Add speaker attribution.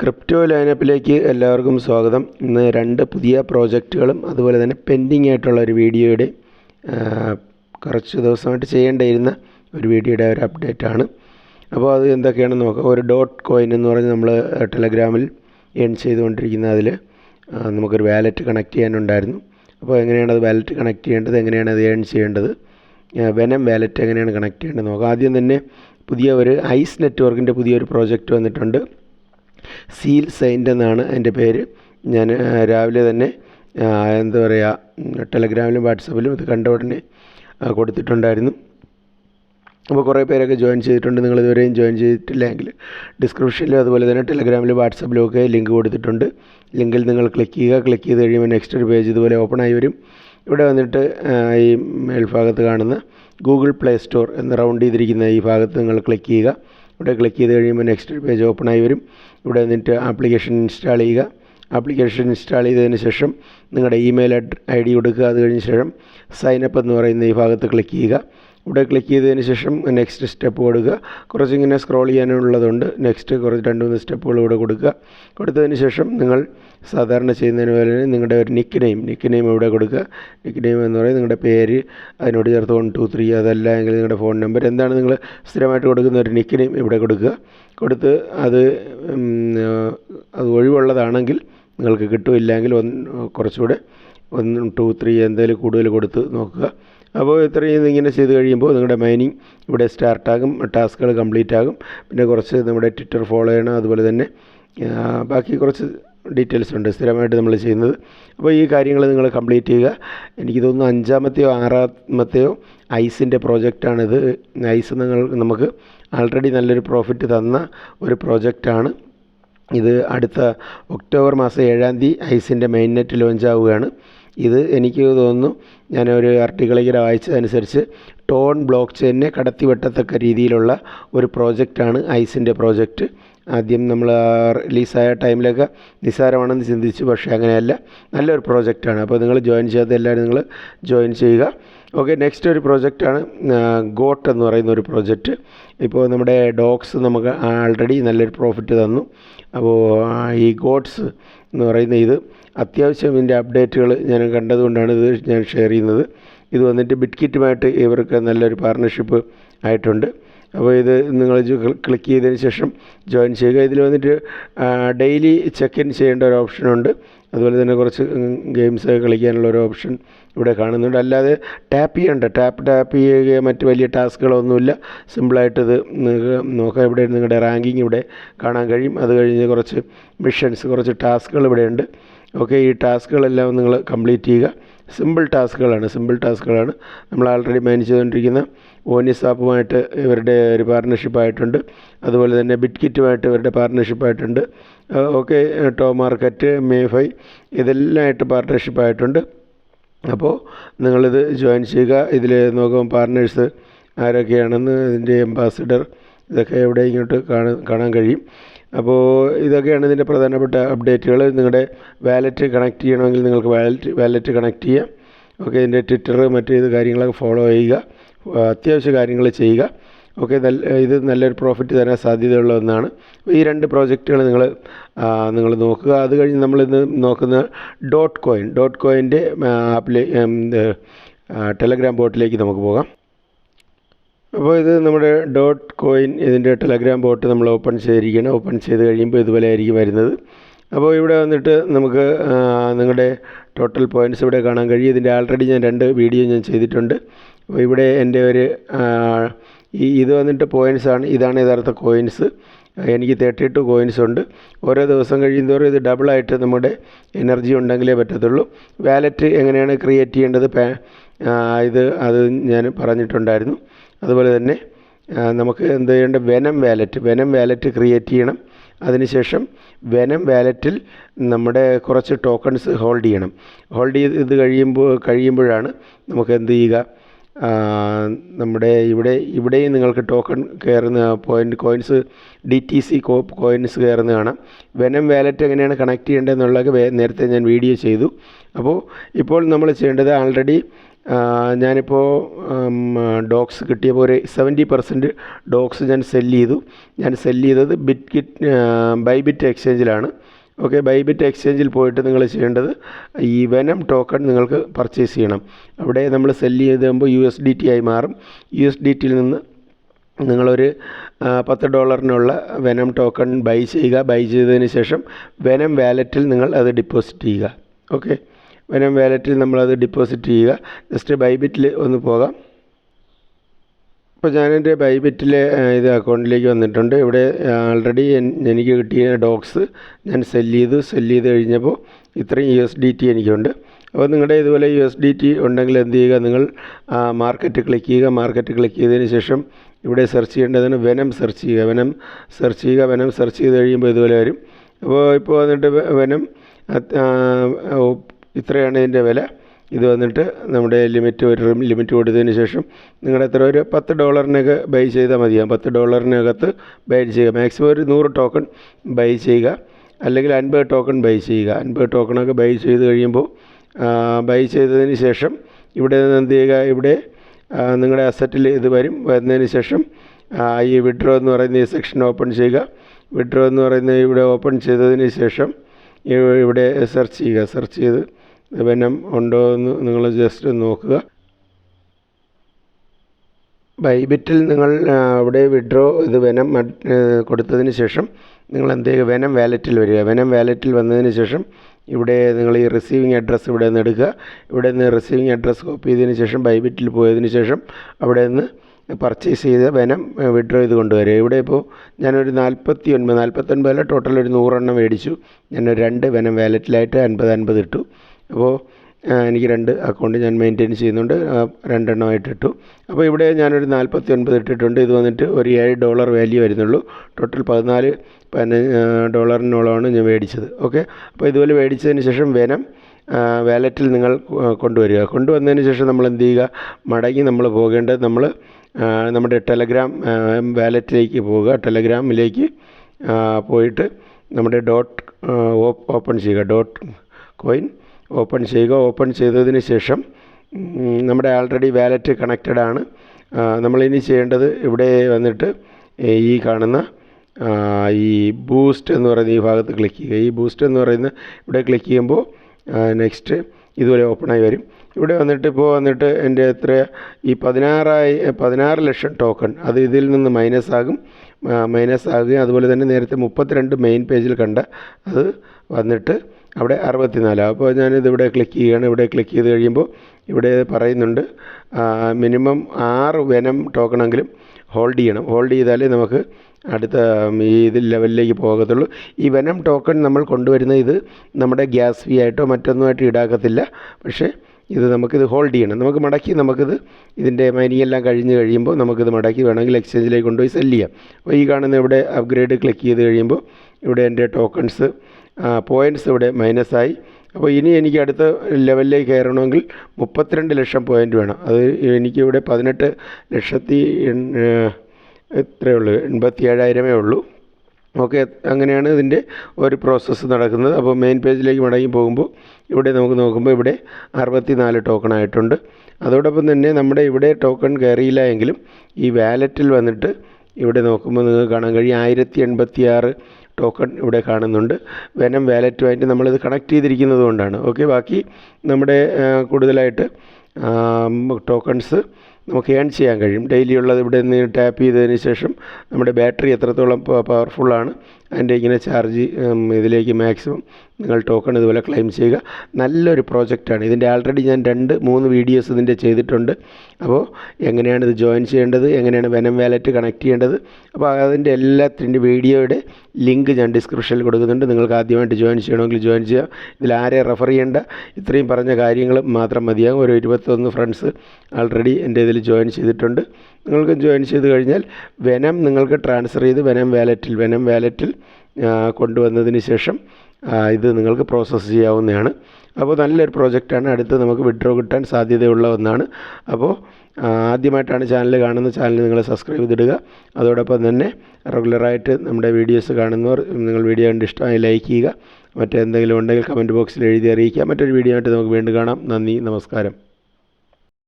Speaker 1: Crypto ലൈനപ്പിലേക്ക് എല്ലാവർക്കും സ്വാഗതം. ഇന്ന് രണ്ട് പുതിയ പ്രോജക്റ്റുകളും അതുപോലെ തന്നെ പെൻഡിങ് ആയിട്ടുള്ള ഒരു വീഡിയോയുടെ കുറച്ച് ദിവസമായിട്ട് ചെയ്യേണ്ടിയിരുന്ന ഒരു വീഡിയോയുടെ ഒരു അപ്ഡേറ്റ് ആണ്. അപ്പോൾ അത് എന്തൊക്കെയാണെന്ന് നോക്കാം. ഒരു ഡോട്ട് കോയിൻ എന്ന് പറഞ്ഞ് നമ്മൾ ടെലഗ്രാമിൽ എൺ ചെയ്തുകൊണ്ടിരിക്കുന്ന അതിൽ നമുക്കൊരു വാലറ്റ് കണക്ട് ചെയ്യാനുണ്ടായിരുന്നു. അപ്പോൾ എങ്ങനെയാണ് അത് വാലറ്റ് കണക്ട് ചെയ്യേണ്ടത്? എങ്ങനെയാണ് അത് ഏൺ ചെയ്യേണ്ടത്? വെനം വാലറ്റ് എങ്ങനെയാണ് കണക്ട് ചെയ്യേണ്ടത്? നോക്കാം. ആദ്യം തന്നെ പുതിയ ഒരു ഐസ് നെറ്റ്വർക്കിന്റെ പുതിയൊരു പ്രോജക്റ്റ് വന്നിട്ടുണ്ട്. സീൽ സെയിന്റ് എന്നാണ് എന്റെ പേര്. ഞാൻ രാവിലെ തന്നെ എന്താ പറയുക ടെലഗ്രാമിലും വാട്സപ്പിലും ഇത് കണ്ട ഉടനെ കൊടുത്തിട്ടുണ്ടായിരുന്നു. അപ്പോൾ കുറേ പേരൊക്കെ ജോയിൻ ചെയ്തിട്ടുണ്ട്. നിങ്ങൾ ഇതുവരെയും ജോയിൻ ചെയ്തിട്ടില്ലെങ്കിൽ ഡിസ്ക്രിപ്ഷനിലും അതുപോലെ തന്നെ ടെലഗ്രാമിലും വാട്സപ്പിലും ഒക്കെ ലിങ്ക് കൊടുത്തിട്ടുണ്ട്. ലിങ്കിൽ നിങ്ങൾ ക്ലിക്ക് ചെയ്യുക. ക്ലിക്ക് ചെയ്ത് കഴിയുമ്പോൾ നെക്സ്റ്റ് ഒരു പേജ് ഇതുപോലെ ഓപ്പൺ ആയി വരും. ഇവിടെ വന്നിട്ട് ഈ മേൽഭാഗത്ത് കാണുന്ന ഗൂഗിൾ പ്ലേ സ്റ്റോർ എന്ന് റൗണ്ട് ചെയ്തിരിക്കുന്ന ഈ ഭാഗത്ത് നിങ്ങൾ ക്ലിക്ക് ചെയ്യുക. ഇവിടെ ക്ലിക്ക് ചെയ്ത് കഴിയുമ്പോൾ നെക്സ്റ്റ് പേജ് ഓപ്പൺ ആയി വരും. ഇവിടെ നിന്നിട്ട് ആപ്ലിക്കേഷൻ ഇൻസ്റ്റാൾ ചെയ്യുക. ആപ്ലിക്കേഷൻ ഇൻസ്റ്റാൾ ചെയ്തതിന് ശേഷം നിങ്ങളുടെ ഇമെയിൽ ഐ ഡി കൊടുക്കുക. അത് കഴിഞ്ഞ ശേഷം സൈനപ്പ് എന്ന് പറയുന്ന ഈ ഭാഗത്ത് ക്ലിക്ക് ചെയ്യുക. ഇവിടെ ക്ലിക്ക് ചെയ്തതിന് ശേഷം നെക്സ്റ്റ് സ്റ്റെപ്പ് കൊടുക്കുക കുറച്ചിങ്ങനെ സ്ക്രോൾ ചെയ്യാനുള്ളതുണ്ട്. നെക്സ്റ്റ് കുറച്ച് രണ്ട് മൂന്ന് സ്റ്റെപ്പുകൾ ഇവിടെ കൊടുക്കുക കൊടുത്തതിന് ശേഷം നിങ്ങൾ സാധാരണ ചെയ്യുന്നതിന് പോലെ നിങ്ങളുടെ ഒരു നിക്ക് നെയിം നിക്ക് നെയിം ഇവിടെ കൊടുക്കുക നിക്ക് നെയിം എന്ന് പറയുന്നത് നിങ്ങളുടെ പേര് അതിനോട് ചേർത്ത് വൺ ടു ത്രീ അതല്ല എങ്കിൽ നിങ്ങളുടെ ഫോൺ നമ്പർ എന്താണ് നിങ്ങൾ സ്ഥിരമായിട്ട് കൊടുക്കുന്ന ഒരു നിക്ക് നെയിം ഇവിടെ കൊടുക്കുക കൊടുത്ത് അത് അത് ഒഴിവുള്ളതാണെങ്കിൽ നിങ്ങൾക്ക് കിട്ടുമില്ലെങ്കിൽ കുറച്ചുകൂടെ ഒന്ന് ടു ത്രീ എന്തെങ്കിലും കൂടുതൽ കൊടുത്ത് നോക്കുക. അപ്പോൾ ഇത്രയും ഇങ്ങനെ ചെയ്ത് കഴിയുമ്പോൾ നിങ്ങളുടെ മൈനിങ് ഇവിടെ സ്റ്റാർട്ടാകും ടാസ്കുകൾ കംപ്ലീറ്റ് ആകും. പിന്നെ കുറച്ച് നമ്മുടെ ട്വിറ്റർ ഫോളോ ചെയ്യണം അതുപോലെ തന്നെ ബാക്കി കുറച്ച് ഡീറ്റെയിൽസ് ഉണ്ട് സ്ഥിരമായിട്ട് നമ്മൾ ചെയ്യുന്നത്. അപ്പോൾ ഈ കാര്യങ്ങൾ നിങ്ങൾ കംപ്ലീറ്റ് ചെയ്യുക. എനിക്ക് തോന്നുന്നു അഞ്ചാമത്തെയോ ആറാമത്തെയോ ഐസിന്റെ പ്രോജക്റ്റാണിത്. ഐസ് നിങ്ങൾ നമുക്ക് ആൾറെഡി നല്ലൊരു പ്രോഫിറ്റ് തന്ന ഒരു പ്രോജക്റ്റാണ്. ഇത് അടുത്ത ഒക്ടോബർ മാസം ഏഴാം തീയതി ഐസിന്റെ മെയിൻ നെറ്റ് ലോഞ്ച് ആവുകയാണ്. ഇത് എനിക്ക് തോന്നുന്നു ഞാനൊരു ഒരു ഇങ്ങനെ വായിച്ചതനുസരിച്ച് ടോൺ ബ്ലോക്ക് ചെയിനെ കടത്തി വെട്ടത്തക്ക രീതിയിലുള്ള ഒരു പ്രോജക്റ്റാണ് ഐസിന്റെ പ്രോജക്റ്റ് ആദ്യം നമ്മൾ റിലീസായ ടൈമിലൊക്കെ നിസ്സാരമാണെന്ന് ചിന്തിച്ചു പക്ഷേ അങ്ങനെയല്ല. നല്ലൊരു പ്രോജക്റ്റാണ് അപ്പോൾ നിങ്ങൾ ജോയിൻ ചെയ്യാത്ത എല്ലാവരും നിങ്ങൾ ജോയിൻ ചെയ്യുക. ഓക്കെ നെക്സ്റ്റ് ഒരു പ്രോജക്റ്റാണ് ഗോട്ട് എന്ന് പറയുന്ന ഒരു പ്രോജക്റ്റ് ഇപ്പോൾ നമ്മുടെ ഡോഗ്സ് നമുക്ക് ആൾറെഡി നല്ലൊരു പ്രോഫിറ്റ് തന്നു. അപ്പോൾ ഈ ഗോട്ട്സ് എന്ന് പറയുന്ന ഇത് അത്യാവശ്യം ഇതിന്റെ അപ്ഡേറ്റുകൾ ഞാൻ കണ്ടതുകൊണ്ടാണ് ഇത് ഞാൻ ഷെയർ ചെയ്യുന്നത്. ഇത് വന്നിട്ട് ബിറ്റ്കിറ്റുമായിട്ട് ഇവർക്ക് നല്ലൊരു പാർട്ണർഷിപ്പ് ആയിട്ടുണ്ട്. അപ്പോൾ ഇത് നിങ്ങൾ ക്ലിക്ക് ചെയ്തതിന് ശേഷം ജോയിൻ ചെയ്യുക. ഇതിൽ വന്നിട്ട് ഡെയിലി ചെക്ക് ഇൻ ചെയ്യേണ്ട ഒരു ഓപ്ഷനുണ്ട് അതുപോലെ തന്നെ കുറച്ച് ഗെയിംസ് കളിക്കാനുള്ള ഒരു ഓപ്ഷൻ ഇവിടെ കാണുന്നുണ്ട്. അല്ലാതെ ടാപ്പ് ചെയ്യേണ്ട. ടാപ്പ് ടാപ്പ് ചെയ്യുക മറ്റ് വലിയ ടാസ്കുകളൊന്നുമില്ല. സിമ്പിളായിട്ട് ഇത് നോക്കാം. ഇവിടെ നിങ്ങളുടെ റാങ്കിങ് ഇവിടെ കാണാൻ കഴിയും. അത് കഴിഞ്ഞ് കുറച്ച് മിഷൻസ് കുറച്ച് ടാസ്കുകൾ ഇവിടെയുണ്ട് ഓക്കെ ഈ ടാസ്കുകളെല്ലാം നിങ്ങൾ കംപ്ലീറ്റ് ചെയ്യുക. സിമ്പിൾ ടാസ്കുകളാണ്. സിമ്പിൾ ടാസ്കുകളാണ്. നമ്മൾ ആൾറെഡി മാനേജ് ചെയ്തുകൊണ്ടിരിക്കുന്ന ഓനിസ് ആപ്പുമായിട്ട് ഇവരുടെ ഒരു പാർട്ട്ണർഷിപ്പായിട്ടുണ്ട്. അതുപോലെ തന്നെ ബിറ്റ്കിറ്റുമായിട്ട് ഇവരുടെ പാർട്ട്ണർഷിപ്പായിട്ടുണ്ട്. ഓക്കെ ടോ മാർക്കറ്റ് മേഫൈ ഇതെല്ലാമായിട്ട് ആയിട്ട് പാർട്ട്ണർഷിപ്പായിട്ടുണ്ട്. അപ്പോൾ നിങ്ങളിത് ജോയിൻ ചെയ്യുക. ഇതിൽ നോക്കുമ്പോൾ പാർട്ട്നേഴ്സ് ആരൊക്കെയാണെന്ന് ഇതിന്റെ അംബാസിഡർ ഇതൊക്കെ എവിടെ ഇങ്ങോട്ട് കാണാൻ കാണാൻ കഴിയും. അപ്പോൾ ഇതൊക്കെയാണ് ഇതിന്റെ പ്രധാനപ്പെട്ട അപ്ഡേറ്റുകൾ നിങ്ങളുടെ വാലറ്റ് കണക്ട് ചെയ്യണമെങ്കിൽ നിങ്ങൾക്ക് വാലറ്റ് വാലറ്റ് കണക്ട് ചെയ്യാം. ഓക്കെ ഇതിന്റെ ട്വിറ്റർ മറ്റേത് കാര്യങ്ങളൊക്കെ ഫോളോ ചെയ്യുക. അത്യാവശ്യ കാര്യങ്ങൾ ചെയ്യുക. ഓക്കെ നല്ല ഇത് നല്ലൊരു പ്രോഫിറ്റ് തരാൻ സാധ്യതയുള്ള ഒന്നാണ്. ഈ രണ്ട് പ്രോജക്റ്റുകൾ നിങ്ങൾ നിങ്ങൾ നോക്കുക. അത് കഴിഞ്ഞ് നമ്മളിന്ന് നോക്കുന്ന ഡോട്ട് കോയിൻ ഡോട്ട് കോയിന്റെ ആപ്പിലെ ടെലഗ്രാം ബോട്ടിലേക്ക് നമുക്ക് പോകാം. അപ്പോൾ ഇത് നമ്മുടെ ഡോട്ട് കോയിൻ ഇതിന്റെ ടെലഗ്രാം ബോട്ട് നമ്മൾ ഓപ്പൺ ചെയ്തിരിക്കുകയാണ്. ഓപ്പൺ ചെയ്ത് കഴിയുമ്പോൾ ഇതുപോലെ ആയിരിക്കും വരുന്നത്. അപ്പോൾ ഇവിടെ വന്നിട്ട് നമുക്ക് നിങ്ങളുടെ ടോട്ടൽ പോയിന്റ്സ് ഇവിടെ കാണാൻ കഴിയും. ഇതിന്റെ ആൾറെഡി ഞാൻ രണ്ട് വീഡിയോ ഞാൻ ചെയ്തിട്ടുണ്ട്. ഇവിടെ എന്റെ ഒരു ഈ ഇത് വന്നിട്ട് പോയിന്റ്സ് ആണ്. ഇതാണ് യഥാർത്ഥ കോയിൻസ് എനിക്ക് തേർട്ടി ടു കോയിൻസ് ഉണ്ട്. ഓരോ ദിവസം കഴിയുന്തോറും ഇത് ഡബിളായിട്ട് നമ്മുടെ എനർജി ഉണ്ടെങ്കിലേ പറ്റത്തുള്ളൂ. വാലറ്റ് എങ്ങനെയാണ് ക്രിയേറ്റ് ചെയ്യേണ്ടത്? ഇത് അത് ഞാൻ പറഞ്ഞിട്ടുണ്ടായിരുന്നു. അതുപോലെ തന്നെ നമുക്ക് എന്ത് ചെയ്യേണ്ട? Venom wallet Venom wallet create ചെയ്യണം. അതിനുശേഷം വെനം വാലറ്റിൽ നമ്മുടെ കുറച്ച് ടോക്കൺസ് ഹോൾഡ് ചെയ്യണം. ഹോൾഡ് ചെയ്ത് കഴിയുമ്പോൾ കഴിയുമ്പോഴാണ് നമുക്ക് എന്ത് ചെയ്യുക? നമ്മുടെ ഇവിടെ ഇവിടെയും നിങ്ങൾക്ക് ടോക്കൺ കയറുന്ന point coins D T C coins കയറുന്ന കാണാം വെനം വാലറ്റ് എങ്ങനെയാണ് കണക്ട് ചെയ്യേണ്ടതെന്നുള്ളത് എന്നുള്ളത് നേരത്തെ ഞാൻ വീഡിയോ ചെയ്തു. അപ്പോൾ ഇപ്പോൾ നമ്മൾ ചെയ്യേണ്ടത് ആൾറെഡി ഞാനിപ്പോൾ ഡോക്സ് കിട്ടിയപ്പോൾ ഒരു സെവന്റി പെർസെന്റ് ഡോക്സ് ഞാൻ സെല്ല് ചെയ്തു. ഞാൻ സെല്ല് ചെയ്തത് ബിറ്റ് കിറ്റ് ബൈബിറ്റ് എക്സ്ചേഞ്ചിലാണ് ഓക്കെ ബൈബിറ്റ് എക്സ്ചേഞ്ചിൽ പോയിട്ട് നിങ്ങൾ ചെയ്യേണ്ടത് ഈ വെനം ടോക്കൺ നിങ്ങൾക്ക് പർച്ചേസ് ചെയ്യണം. അവിടെ നമ്മൾ സെല്ല് ചെയ്ത് കഴിയുമ്പോൾ യു എസ് ഡി ടി ആയി മാറും. യു എസ് ഡി ടിയിൽ നിന്ന് നിങ്ങളൊരു പത്ത് ഡോളറിനുള്ള വെനം ടോക്കൺ ബൈ ചെയ്യുക. ബൈ ചെയ്തതിന് ശേഷം വെനം വാലറ്റിൽ നിങ്ങൾ അത് ഡിപ്പോസിറ്റ് ചെയ്യുക. ഓക്കെ വെനം വാലറ്റിൽ നമ്മളത് ഡിപ്പോസിറ്റ് ചെയ്യുക. ജസ്റ്റ് ബൈബിറ്റിൽ ഒന്ന് പോകാം. ഇപ്പോൾ ഞാനെന്റെ ബൈബിറ്റിലെ ഇത് അക്കൗണ്ടിലേക്ക് വന്നിട്ടുണ്ട്. ഇവിടെ ആൾറെഡി എനിക്ക് കിട്ടിയ ഡോക്സ് ഞാൻ സെല്ല് ചെയ്തു. സെല്ല് ചെയ്ത് കഴിഞ്ഞപ്പോൾ ഇത്രയും യു എസ് ഡി ടി എനിക്കുണ്ട്. അപ്പോൾ നിങ്ങളുടെ ഇതുപോലെ യു എസ് ഡി ടി ഉണ്ടെങ്കിൽ എന്ത് ചെയ്യുക? നിങ്ങൾ മാർക്കറ്റ് ക്ലിക്ക് ചെയ്യുക. മാർക്കറ്റ് ക്ലിക്ക് ചെയ്തതിന് ശേഷം ഇവിടെ സെർച്ച് ചെയ്യേണ്ടതിന് വനം സെർച്ച് ചെയ്യുക. വനം സെർച്ച് ചെയ്യുക. വനം സെർച്ച് ചെയ്ത് കഴിയുമ്പോൾ ഇതുപോലെ വരും. അപ്പോൾ ഇപ്പോൾ വന്നിട്ട് വനം ഇത്രയാണ് ഇതിന്റെ വില. ഇത് വന്നിട്ട് നമ്മുടെ ലിമിറ്റ് ഒരു ലിമിറ്റ് കൊടുത്തതിന് ശേഷം നിങ്ങളുടെ എത്ര ഒരു പത്ത് ഡോളറിനൊക്കെ ബൈ ചെയ്താൽ മതിയാ പത്ത് ഡോളറിനകത്ത് ബൈ ചെയ്യുക. മാക്സിമം ഒരു നൂറ് ടോക്കൺ ബൈ ചെയ്യുക. അല്ലെങ്കിൽ അൻപത് ടോക്കൺ ബൈ ചെയ്യുക. അൻപത് ടോക്കണൊക്കെ ബൈ ചെയ്ത് കഴിയുമ്പോൾ ബൈ ചെയ്തതിന് ശേഷം ഇവിടെ നിന്ന് എന്ത് ചെയ്യുക? ഇവിടെ നിങ്ങളുടെ അസറ്റിൽ ഇത് വരും. വരുന്നതിന് ശേഷം ഈ വിഡ്രോ എന്ന് പറയുന്ന ഈ സെക്ഷൻ ഓപ്പൺ ചെയ്യുക. വിഡ്രോ എന്ന് പറയുന്ന ഇവിടെ ഓപ്പൺ ചെയ്തതിന് ശേഷം ഇവിടെ സെർച്ച് ചെയ്യുക. സെർച്ച് ചെയ്ത് വെനം ഉണ്ടോ എന്ന് നിങ്ങൾ ജസ്റ്റ് നോക്കുക. ബൈബിറ്റിൽ നിങ്ങൾ അവിടെ വിഡ്രോ ഇത് വനം കൊടുത്തതിന് ശേഷം നിങ്ങൾ എന്ത് ചെയ്യുക? വെനം വാലറ്റിൽ വരിക. വനം വാലറ്റിൽ വന്നതിന് ശേഷം ഇവിടെ നിങ്ങൾ ഈ റിസീവിങ് അഡ്രസ്സ് ഇവിടെ നിന്ന് എടുക്കുക. ഇവിടെ നിന്ന് റിസീവിങ് അഡ്രസ്സ് കോപ്പി ചെയ്തതിന് ശേഷം ബൈബിറ്റിൽ പോയതിന് ശേഷം അവിടെ നിന്ന് പർച്ചേസ് ചെയ്ത് വനം വിഡ്രോ ചെയ്ത് കൊണ്ടുവരിക. ഇവിടെ ഇപ്പോൾ ഞാനൊരു നാൽപ്പത്തി ഒൻപത് നാൽപ്പത്തൊൻപതല്ല ടോട്ടൽ ഒരു നൂറെണ്ണം മേടിച്ചു. ഞാനൊരു രണ്ട് വനം വാലറ്റിലായിട്ട് അൻപത് അൻപത് ഇട്ടു. അപ്പോൾ എനിക്ക് രണ്ട് അക്കൗണ്ട് ഞാൻ മെയിന്റെയിൻ ചെയ്യുന്നുണ്ട്. രണ്ടെണ്ണമായിട്ട് ഇട്ടു അപ്പോൾ ഇവിടെ ഞാനൊരു നാൽപ്പത്തി ഒൻപത് ഇട്ടിട്ടുണ്ട്. ഇത് വന്നിട്ട് ഒരു ഏഴ് ഡോളർ വാല്യൂ വരുന്നുള്ളൂ. ടോട്ടൽ പതിനാല് പതിനഞ്ച് ഡോളറിനോളമാണ് ഞാൻ മേടിച്ചത്. ഓക്കെ അപ്പോൾ ഇതുപോലെ മേടിച്ചതിന് ശേഷം വേനം വാലറ്റിൽ നിങ്ങൾ കൊണ്ടുവരിക. കൊണ്ടുവന്നതിന് ശേഷം നമ്മൾ എന്ത് ചെയ്യുക? മടങ്ങി നമ്മൾ പോകേണ്ടത് നമ്മൾ നമ്മുടെ ടെലഗ്രാം വാലറ്റിലേക്ക് പോവുക. ടെലഗ്രാമിലേക്ക് പോയിട്ട് നമ്മുടെ ഡോട്ട് ഓപ്പൺ ചെയ്യുക. ഡോട്ട് കോയിൻ ഓപ്പൺ ചെയ്യുക. ഓപ്പൺ ചെയ്തതിന് ശേഷം നമ്മുടെ ആൾറെഡി വാലറ്റ് കണക്റ്റഡ് ആണ്. നമ്മളിനി ചെയ്യേണ്ടത് ഇവിടെ വന്നിട്ട് ഈ കാണുന്ന ഈ ബൂസ്റ്റ് എന്ന് പറയുന്ന ഈ ഭാഗത്ത് ക്ലിക്ക് ചെയ്യുക. ഈ ബൂസ്റ്റ് എന്ന് പറയുന്ന ഇവിടെ ക്ലിക്ക് ചെയ്യുമ്പോൾ നെക്സ്റ്റ് ഇതുപോലെ ഓപ്പണായി വരും. ഇവിടെ വന്നിട്ട് ഇപ്പോൾ വന്നിട്ട് എന്റെ എത്ര ഈ പതിനാറായി പതിനാറ് ലക്ഷം ടോക്കൺ അത് ഇതിൽ നിന്ന് മൈനസ് ആകും. മൈനസ് ആകുകയും അതുപോലെ തന്നെ നേരത്തെ മുപ്പത്തിരണ്ട് മെയിൻ പേജിൽ കണ്ട അത് വന്നിട്ട് അവിടെ അറുപത്തിനാല്. അപ്പോൾ ഞാനിത് ഇവിടെ ക്ലിക്ക് ചെയ്യുകയാണ് ഇവിടെ ക്ലിക്ക് ചെയ്ത് കഴിയുമ്പോൾ ഇവിടെ പറയുന്നുണ്ട് മിനിമം ആറ് വെനം ടോക്കണെങ്കിലും ഹോൾഡ് ചെയ്യണം. ഹോൾഡ് ചെയ്താലേ നമുക്ക് അടുത്ത ഈ ഇത് ലെവലിലേക്ക് പോകത്തുള്ളൂ. ഈ വനം ടോക്കൺ നമ്മൾ കൊണ്ടുവരുന്ന ഇത് നമ്മുടെ ഗ്യാസ് ഫീ ആയിട്ടോ മറ്റൊന്നുമായിട്ട് ഈടാക്കത്തില്ല. പക്ഷേ ഇത് നമുക്കിത് ഹോൾഡ് ചെയ്യണം. നമുക്ക് മടക്കി നമുക്കിത് ഇതിന്റെ മൈനിങ് എല്ലാം കഴിഞ്ഞ് കഴിയുമ്പോൾ നമുക്കിത് മടക്കി വേണമെങ്കിൽ എക്സ്ചേഞ്ചിലേക്ക് കൊണ്ടുപോയി സെല്ല് ചെയ്യാം. അപ്പോൾ ഈ കാണുന്ന ഇവിടെ അപ്ഗ്രേഡ് ക്ലിക്ക് ചെയ്ത് കഴിയുമ്പോൾ ഇവിടെ എന്റെ ടോക്കൺസ് പോയിന്റ്സ് ഇവിടെ മൈനസായി അപ്പോൾ ഇനി എനിക്ക് അടുത്ത ലെവലിലേക്ക് കയറണമെങ്കിൽ മുപ്പത്തിരണ്ട് ലക്ഷം പോയിന്റ് വേണം. അത് എനിക്കിവിടെ പതിനെട്ട് ലക്ഷത്തി എത്രയേ ഉള്ളൂ? എൺപത്തി ഏഴായിരമേ ഉള്ളൂ. ഓക്കെ അങ്ങനെയാണ് ഇതിന്റെ ഒരു പ്രോസസ്സ് നടക്കുന്നത്. അപ്പോൾ മെയിൻ പേജിലേക്ക് മടങ്ങി പോകുമ്പോൾ ഇവിടെ നമുക്ക് നോക്കുമ്പോൾ ഇവിടെ അറുപത്തി നാല് ടോക്കൺ ആയിട്ടുണ്ട്. അതോടൊപ്പം തന്നെ നമ്മുടെ ഇവിടെ ടോക്കൺ കയറിയില്ല എങ്കിലും ഈ വാലറ്റിൽ വന്നിട്ട് ഇവിടെ നോക്കുമ്പോൾ നിങ്ങൾക്ക് കാണാൻ കഴിയും. ആയിരത്തി എൺപത്തി ആറ് ടോക്കൺ ഇവിടെ കാണുന്നുണ്ട്. വെനം വാലറ്റുമായിട്ട് നമ്മളിത് കണക്ട് ചെയ്തിരിക്കുന്നത് കൊണ്ടാണ്. ഓക്കെ ബാക്കി നമ്മുടെ കൂടുതലായിട്ട് ടോക്കൺസ് നമുക്ക് ഏൺ ചെയ്യാൻ കഴിയും. ഡെയിലി ഉള്ളത് ഇവിടെ നിന്ന് ടാപ്പ് ചെയ്തതിന് ശേഷം നമ്മുടെ ബാറ്ററി എത്രത്തോളം പവർഫുള്ളാണ് അതിന്റെ ഇങ്ങനെ ചാർജ് ഇതിലേക്ക് മാക്സിമം നിങ്ങൾ ടോക്കൺ ഇതുപോലെ ക്ലെയിം ചെയ്യുക. നല്ലൊരു പ്രോജക്റ്റാണ് ഇതിന്റെ ആൾറെഡി ഞാൻ രണ്ട് മൂന്ന് വീഡിയോസ് ഇതിന്റെ ചെയ്തിട്ടുണ്ട്. അപ്പോൾ എങ്ങനെയാണ് ഇത് ജോയിൻ ചെയ്യേണ്ടത്? എങ്ങനെയാണ് വെനം വാലറ്റ് കണക്ട് ചെയ്യേണ്ടത്? അപ്പോൾ അതിന്റെ എല്ലാത്തിന്റെ വീഡിയോയുടെ ലിങ്ക് ഞാൻ ഡിസ്ക്രിപ്ഷനിൽ കൊടുക്കുന്നുണ്ട്. നിങ്ങൾക്ക് ആദ്യമായിട്ട് ജോയിൻ ചെയ്യണമെങ്കിൽ ജോയിൻ ചെയ്യുക. ഇതിൽ ആരെ റെഫർ ചെയ്യേണ്ട ഇത്രയും പറഞ്ഞ കാര്യങ്ങൾ മാത്രം മതിയാകും. ഒരു ഇരുപത്തൊന്ന് ഫ്രണ്ട്സ് ആൾറെഡി എന്റെ ഇതിൽ ജോയിൻ ചെയ്തിട്ടുണ്ട്. നിങ്ങൾക്ക് ജോയിൻ ചെയ്ത് കഴിഞ്ഞാൽ വെനം നിങ്ങൾക്ക് ട്രാൻസ്ഫർ ചെയ്ത് വെനം വാലറ്റിൽ വെനം വാലറ്റിൽ കൊണ്ടുവന്നതിന് ശേഷം ഇത് നിങ്ങൾക്ക് പ്രോസസ്സ് ചെയ്യാവുന്നതാണ്. അപ്പോൾ നല്ലൊരു പ്രോജക്റ്റാണ് അടുത്ത് നമുക്ക് വിഡ്രോ കിട്ടാൻ സാധ്യതയുള്ള ഒന്നാണ്. അപ്പോൾ ആദ്യമായിട്ടാണ് ചാനൽ കാണുന്ന ചാനൽ നിങ്ങൾ സബ്സ്ക്രൈബ് ചെയ്തിടുക. അതോടൊപ്പം തന്നെ റെഗുലറായിട്ട് നമ്മുടെ വീഡിയോസ് കാണുന്നവർ നിങ്ങൾ വീഡിയോ കണ്ട് ഇഷ്ടമായി ലൈക്ക് ചെയ്യുക. മറ്റെന്തെങ്കിലും ഉണ്ടെങ്കിൽ കമന്റ് ബോക്സിൽ എഴുതി അറിയിക്കുക. മറ്റൊരു വീഡിയോ ആയിട്ട് നമുക്ക് വീണ്ടും കാണാം. നന്ദി നമസ്കാരം.